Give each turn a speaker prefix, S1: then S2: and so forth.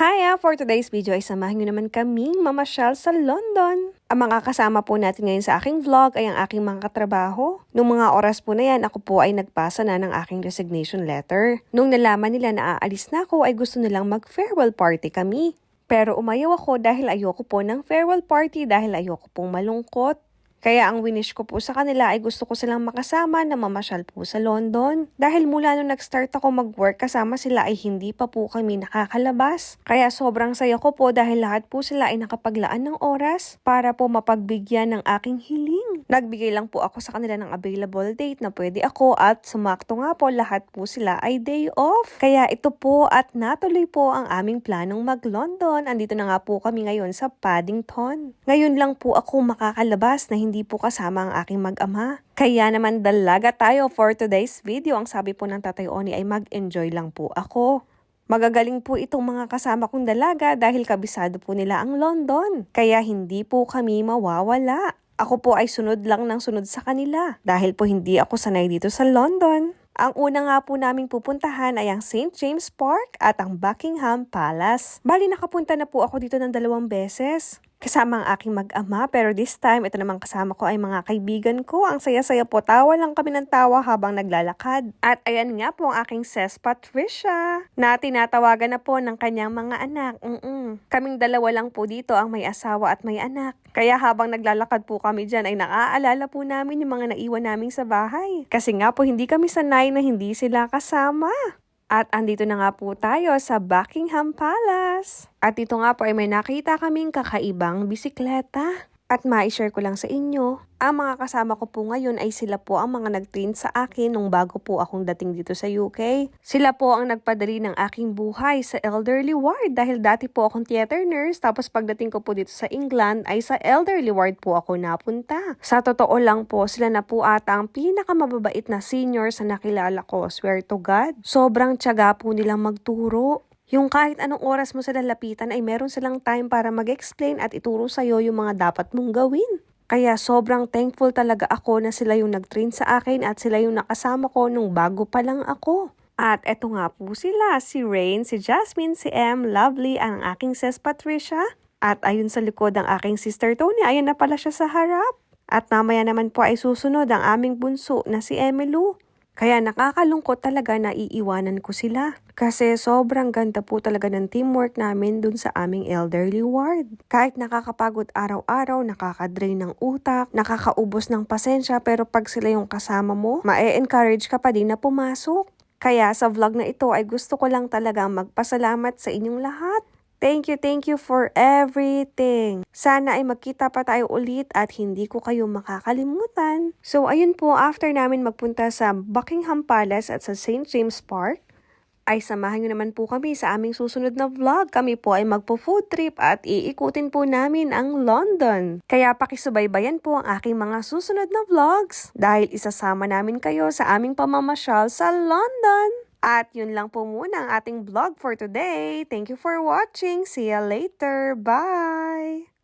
S1: Hiya! For today's video ay samahan nyo naman kaming mamasyal sa London. Ang mga kasama po natin ngayon sa aking vlog ay ang aking mga katrabaho. Nung mga oras po na yan, ako po ay nagpasa na ng aking resignation letter. Nung nalaman nila na aalis na ako ay gusto nilang mag-farewell party kami. Pero umayaw ako dahil ayoko po ng farewell party dahil ayoko pong malungkot. Kaya ang winish ko po sa kanila ay gusto ko silang makasama na mamasyal po sa London. Dahil mula nung nag-start ako mag-work kasama sila ay hindi pa po kami nakakalabas. Kaya sobrang saya ko po dahil lahat po sila ay nakapaglaan ng oras para po mapagbigyan ng aking hiling. Nagbigay lang po ako sa kanila ng available date na pwede ako at sumakto nga po lahat po sila ay day off. Kaya ito po at natuloy po ang aming planong mag-London. Andito na nga po kami ngayon sa Paddington. Ngayon lang po ako makakalabas na hindi po kasama ang aking mag-ama. Kaya naman dalaga tayo for today's video. Ang sabi po ng Tatay Oni ay mag-enjoy lang po ako. Magagaling po itong mga kasama kong dalaga dahil kabisado po nila ang London. Kaya hindi po kami mawawala. Ako po ay sunod lang ng sunod sa kanila dahil po hindi ako sanay dito sa London. Ang una nga po naming pupuntahan ay ang St. James Park at ang Buckingham Palace. Bali nakapunta na po ako dito ng dalawang beses. Kasama ang aking mag-ama pero this time ito namang kasama ko ay mga kaibigan ko. Ang saya-saya po, tawa lang kami ng tawa habang naglalakad. At ayan nga po ang aking sis Patricia na tinatawagan na po ng kanyang mga anak. Mm-mm. Kaming dalawa lang po dito ang may asawa at may anak. Kaya habang naglalakad po kami dyan ay naaalala po namin yung mga naiwan naming sa bahay. Kasi nga po hindi kami sanay na hindi sila kasama. At andito na nga po tayo sa Buckingham Palace. At dito nga po ay may nakita kaming kakaibang bisikleta. At ma-share ko lang sa inyo, ang mga kasama ko po ngayon ay sila po ang mga nag-train sa akin nung bago po akong dating dito sa UK. Sila po ang nagpadali ng aking buhay sa elderly ward dahil dati po akong theater nurse tapos pagdating ko po dito sa England ay sa elderly ward po ako napunta. Sa totoo lang po, sila na po ata ang pinakamababait na senior sa nakilala ko, swear to God. Sobrang tiyaga po nilang magturo. Yung kahit anong oras mo sila lapitan ay meron silang time para mag-explain at ituro sa'yo yung mga dapat mong gawin. Kaya sobrang thankful talaga ako na sila yung nag-train sa akin at sila yung nakasama ko nung bago pa lang ako. At eto nga po sila, si Rain, si Jasmine, si M, Lovely, ang aking sis Patricia. At ayun sa likod ang aking sister Tony, ayun na pala siya sa harap. At mamaya naman po ay susunod ang aming bunso na si Emilu. Kaya nakakalungkot talaga na iiwanan ko sila. Kasi sobrang ganda po talaga ng teamwork namin dun sa aming elderly ward. Kahit nakakapagod araw-araw, nakakadrain ng utak, nakakaubos ng pasensya, pero pag sila yung kasama mo, ma-encourage ka pa din na pumasok. Kaya sa vlog na ito ay gusto ko lang talaga magpasalamat sa inyong lahat. Thank you, thank you for everything. Sana ay magkita pa tayo ulit at hindi ko kayo makakalimutan. So ayun po, after namin magpunta sa Buckingham Palace at sa St. James Park, ay samahan nyo naman po kami sa aming susunod na vlog. Kami po ay magpo-food trip at iikutin po namin ang London. Kaya pakisubaybayan po ang aking mga susunod na vlogs dahil isasama namin kayo sa aming pamamasyal sa London. At yun lang po muna ang ating vlog for today. Thank you for watching. See you later. Bye!